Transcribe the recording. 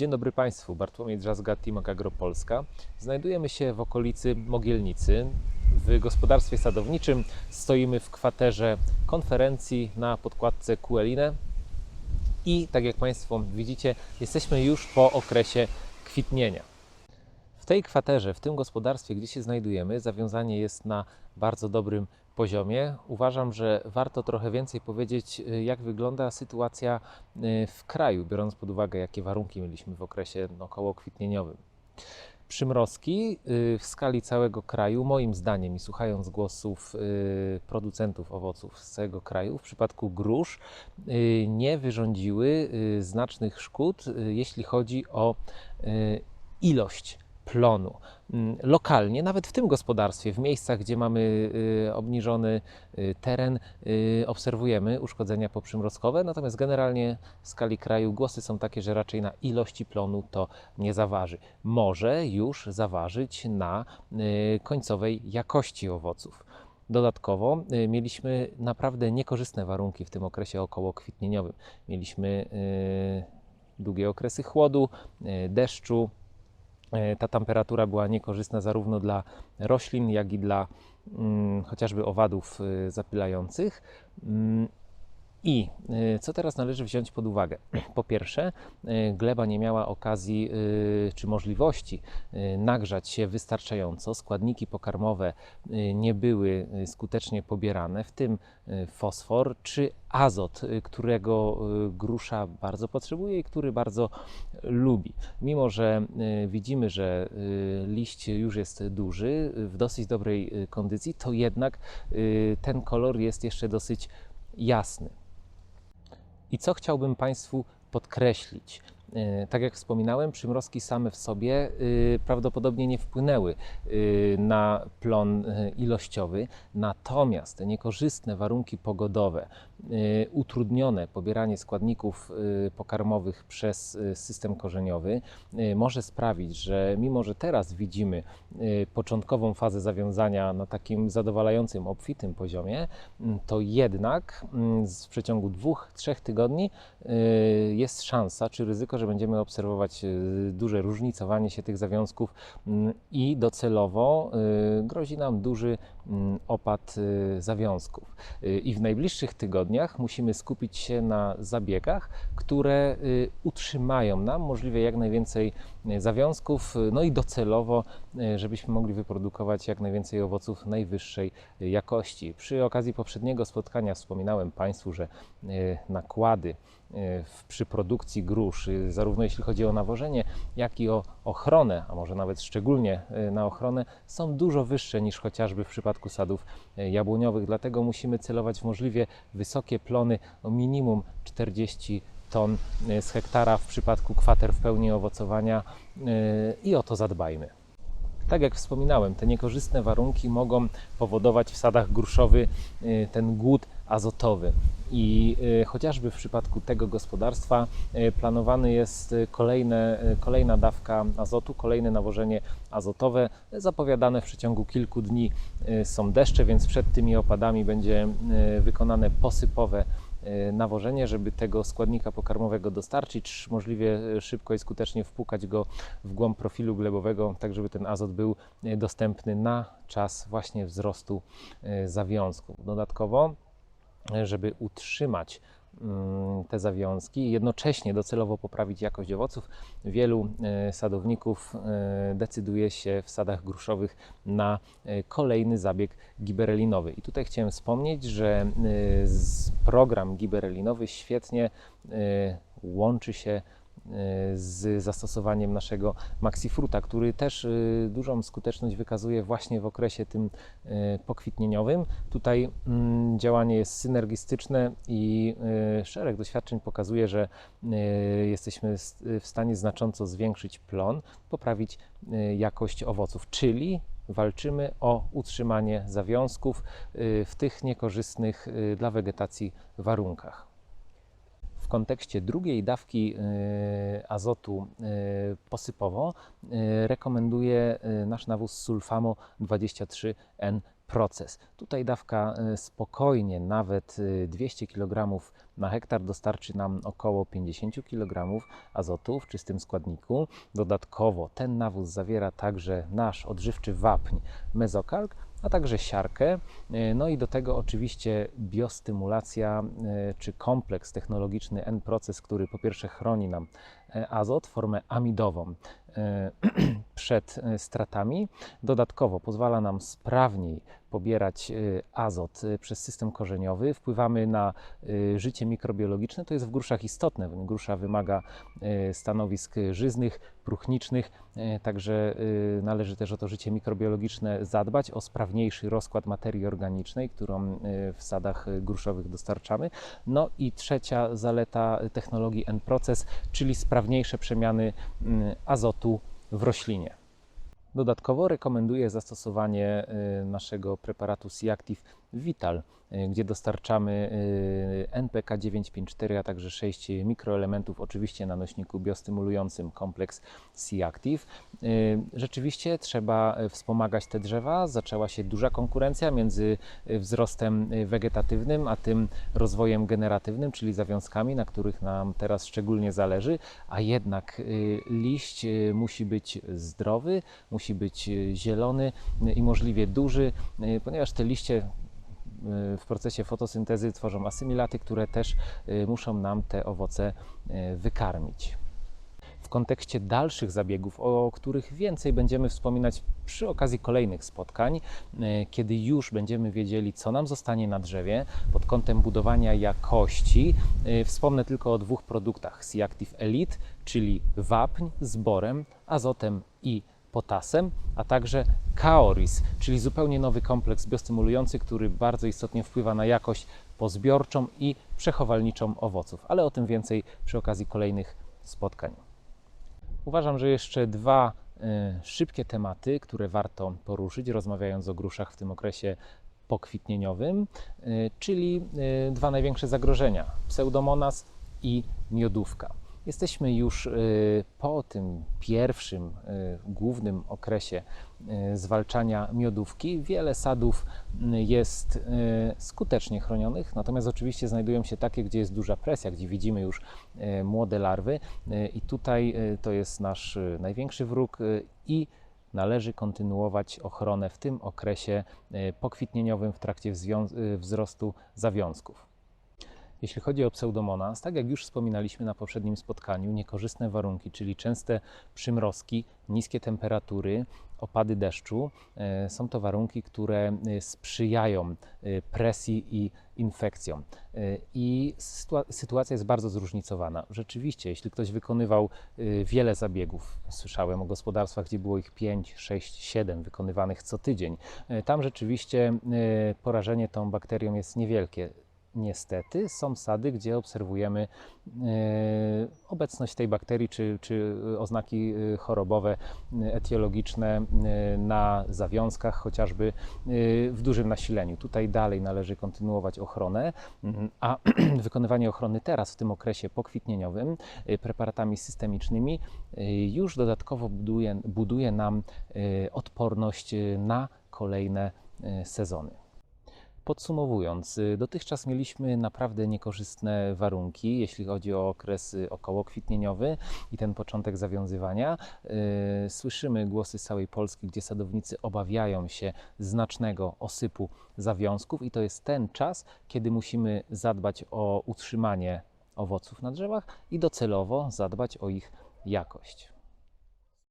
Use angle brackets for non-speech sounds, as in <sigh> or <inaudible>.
Dzień dobry Państwu, Bartłomiej Drzazga, Team Agropolska. Znajdujemy się w okolicy Mogielnicy, w gospodarstwie sadowniczym. Stoimy w kwaterze konferencji na podkładce Kuelinę i tak jak Państwo widzicie, jesteśmy już po okresie kwitnienia. W tej kwaterze, w tym gospodarstwie, gdzie się znajdujemy, zawiązanie jest na bardzo dobrym poziomie. Uważam, że warto trochę więcej powiedzieć, y, jak wygląda sytuacja y, w kraju, biorąc pod uwagę, jakie warunki mieliśmy w okresie około kwitnieniowym. Przymrozki y, w skali całego kraju, moim zdaniem, i słuchając głosów producentów owoców z całego kraju, w przypadku grusz nie wyrządziły znacznych szkód, jeśli chodzi o ilość plonu. Mm, Lokalnie, nawet w tym gospodarstwie, w miejscach, gdzie mamy y, obniżony y, teren, y, obserwujemy uszkodzenia poprzymrozkowe, natomiast generalnie w skali kraju głosy są takie, że raczej na ilości plonu to nie zaważy. Może już zaważyć na końcowej jakości owoców. Dodatkowo mieliśmy naprawdę niekorzystne warunki w tym okresie okołokwitnieniowym. Mieliśmy długie okresy chłodu, deszczu, ta temperatura była niekorzystna zarówno dla roślin, jak i dla mm, chociażby owadów y, zapylających. I y, co teraz należy wziąć pod uwagę? <clears throat> Po pierwsze, y, gleba nie miała okazji y, czy możliwości nagrzać się wystarczająco. Składniki pokarmowe nie były skutecznie pobierane, w tym fosfor czy azot, którego grusza bardzo potrzebuje i który bardzo lubi. Mimo, że widzimy, że liść już jest duży, w dosyć dobrej kondycji, to jednak ten kolor jest jeszcze dosyć jasny. I co chciałbym Państwu podkreślić? E, Tak jak wspominałem, przymrozki same w sobie y, prawdopodobnie nie wpłynęły y, na plon y, ilościowy, natomiast te niekorzystne warunki pogodowe, utrudnione pobieranie składników pokarmowych przez system korzeniowy może sprawić, że mimo, że teraz widzimy początkową fazę zawiązania na takim zadowalającym, obfitym poziomie, mm, to jednak mm, w przeciągu dwóch, trzech tygodni jest szansa czy ryzyko, że będziemy obserwować y, duże różnicowanie się tych zawiązków mm, i docelowo y, grozi nam duży mm, opad y, zawiązków. I w najbliższych tygodniach musimy skupić się na zabiegach, które utrzymają nam możliwie jak najwięcej zawiązków, no i docelowo, żebyśmy mogli wyprodukować jak najwięcej owoców najwyższej jakości. Przy okazji poprzedniego spotkania wspominałem Państwu, że nakłady przy produkcji grusz, y, zarówno jeśli chodzi o nawożenie, jak i o ochronę, a może nawet szczególnie y, na ochronę, są dużo wyższe niż chociażby w przypadku sadów y, jabłoniowych. Dlatego musimy celować w możliwie wysokie plony, o minimum 40 ton y, z hektara w przypadku kwater w pełni owocowania y, i o to zadbajmy. Tak jak wspominałem, te niekorzystne warunki mogą powodować w sadach gruszowy y, ten głód azotowy. I y, chociażby w przypadku tego gospodarstwa y, planowany jest y, kolejne, kolejna dawka azotu, kolejne nawożenie azotowe. Zapowiadane w przeciągu kilku dni są deszcze, więc przed tymi opadami będzie wykonane posypowe nawożenie, żeby tego składnika pokarmowego dostarczyć, możliwie szybko i skutecznie wpłukać go w głąb profilu glebowego, tak żeby ten azot był dostępny na czas właśnie wzrostu zawiązków. Dodatkowo żeby utrzymać mm, te zawiązki i jednocześnie docelowo poprawić jakość owoców, wielu e, sadowników e, decyduje się w sadach gruszowych na e, kolejny zabieg giberelinowy. I tutaj chciałem wspomnieć, że program giberelinowy świetnie łączy się z zastosowaniem naszego Maxifruta, który też e, dużą skuteczność wykazuje właśnie w okresie tym e, pokwitnieniowym. Tutaj mm, działanie jest synergistyczne i e, szereg doświadczeń pokazuje, że e, jesteśmy w stanie znacząco zwiększyć plon, poprawić e, jakość owoców, czyli walczymy o utrzymanie zawiązków e, w tych niekorzystnych e, dla wegetacji warunkach. Kontekście drugiej dawki e, azotu e, posypowo e, rekomenduję e, nasz nawóz Sulfamo 23N proces. Tutaj dawka e, spokojnie, nawet e, 200 kg na hektar dostarczy nam około 50 kg azotu w czystym składniku. Dodatkowo ten nawóz zawiera także nasz odżywczy wapń mezokalk, a także siarkę. E, No i do tego oczywiście biostymulacja czy kompleks technologiczny N-proces, który po pierwsze chroni nam azot, formę amidową <clears throat> przed e, stratami. Dodatkowo pozwala nam sprawniej pobierać e, azot e, przez system korzeniowy. Wpływamy na życie mikrobiologiczne. To jest w gruszach istotne. Grusza wymaga stanowisk żyznych, próchnicznych, także należy też o to życie mikrobiologiczne zadbać, o sprawniejszy rozkład materii organicznej, którą w sadach gruszowych dostarczamy. No i trzecia zaleta technologii N-proces, czyli sprawniejsze przemiany mm, azotu w roślinie. Dodatkowo rekomenduję zastosowanie y, naszego preparatu C-Active Vital, y, gdzie dostarczamy y, NPK 954, a także 6 mikroelementów, oczywiście na nośniku biostymulującym kompleks C-Active. Y, Rzeczywiście trzeba wspomagać te drzewa. Zaczęła się duża konkurencja między wzrostem wegetatywnym, a tym rozwojem generatywnym, czyli zawiązkami, na których nam teraz szczególnie zależy, a jednak liść musi być zdrowy, musi być zielony i możliwie duży, ponieważ te liście w procesie fotosyntezy tworzą asymilaty, które też y, muszą nam te owoce y, wykarmić. W kontekście dalszych zabiegów, o których więcej będziemy wspominać przy okazji kolejnych spotkań, y, kiedy już będziemy wiedzieli, co nam zostanie na drzewie pod kątem budowania jakości, y, wspomnę tylko o dwóch produktach: C-Active Elite, czyli wapń z borem, azotem i potasem, a także Kaoris, czyli zupełnie nowy kompleks biostymulujący, który bardzo istotnie wpływa na jakość pozbiorczą i przechowalniczą owoców, ale o tym więcej przy okazji kolejnych spotkań. Uważam, że jeszcze dwa y, szybkie tematy, które warto poruszyć, rozmawiając o gruszach w tym okresie pokwitnieniowym, y, czyli y, dwa największe zagrożenia: pseudomonas i miodówka. Jesteśmy już y, po tym pierwszym y, głównym okresie y, zwalczania miodówki. Wiele sadów jest skutecznie chronionych, natomiast oczywiście znajdują się takie, gdzie jest duża presja, gdzie widzimy już młode larwy i tutaj to jest nasz największy wróg i należy kontynuować ochronę w tym okresie pokwitnieniowym w trakcie wzrostu zawiązków. Jeśli chodzi o pseudomonas, tak jak już wspominaliśmy na poprzednim spotkaniu, niekorzystne warunki, czyli częste przymrozki, niskie temperatury, opady deszczu, e, są to warunki, które e, sprzyjają e, presji i infekcjom. I sytua- sytuacja jest bardzo zróżnicowana. Rzeczywiście, jeśli ktoś wykonywał wiele zabiegów, słyszałem o gospodarstwach, gdzie było ich 5, 6, 7 wykonywanych co tydzień, tam rzeczywiście porażenie tą bakterią jest niewielkie. Niestety są sady, gdzie obserwujemy e, obecność tej bakterii czy, czy oznaki e, chorobowe, e, etiologiczne na zawiązkach, chociażby w dużym nasileniu. Tutaj dalej należy kontynuować ochronę, a <clears throat> wykonywanie ochrony teraz w tym okresie pokwitnieniowym preparatami systemicznymi już dodatkowo buduje, buduje nam odporność na kolejne sezony. Podsumowując, y, dotychczas mieliśmy naprawdę niekorzystne warunki, jeśli chodzi o okres okołokwitnieniowy i ten początek zawiązywania. Y, Słyszymy głosy z całej Polski, gdzie sadownicy obawiają się znacznego osypu zawiązków, i to jest ten czas, kiedy musimy zadbać o utrzymanie owoców na drzewach i docelowo zadbać o ich jakość.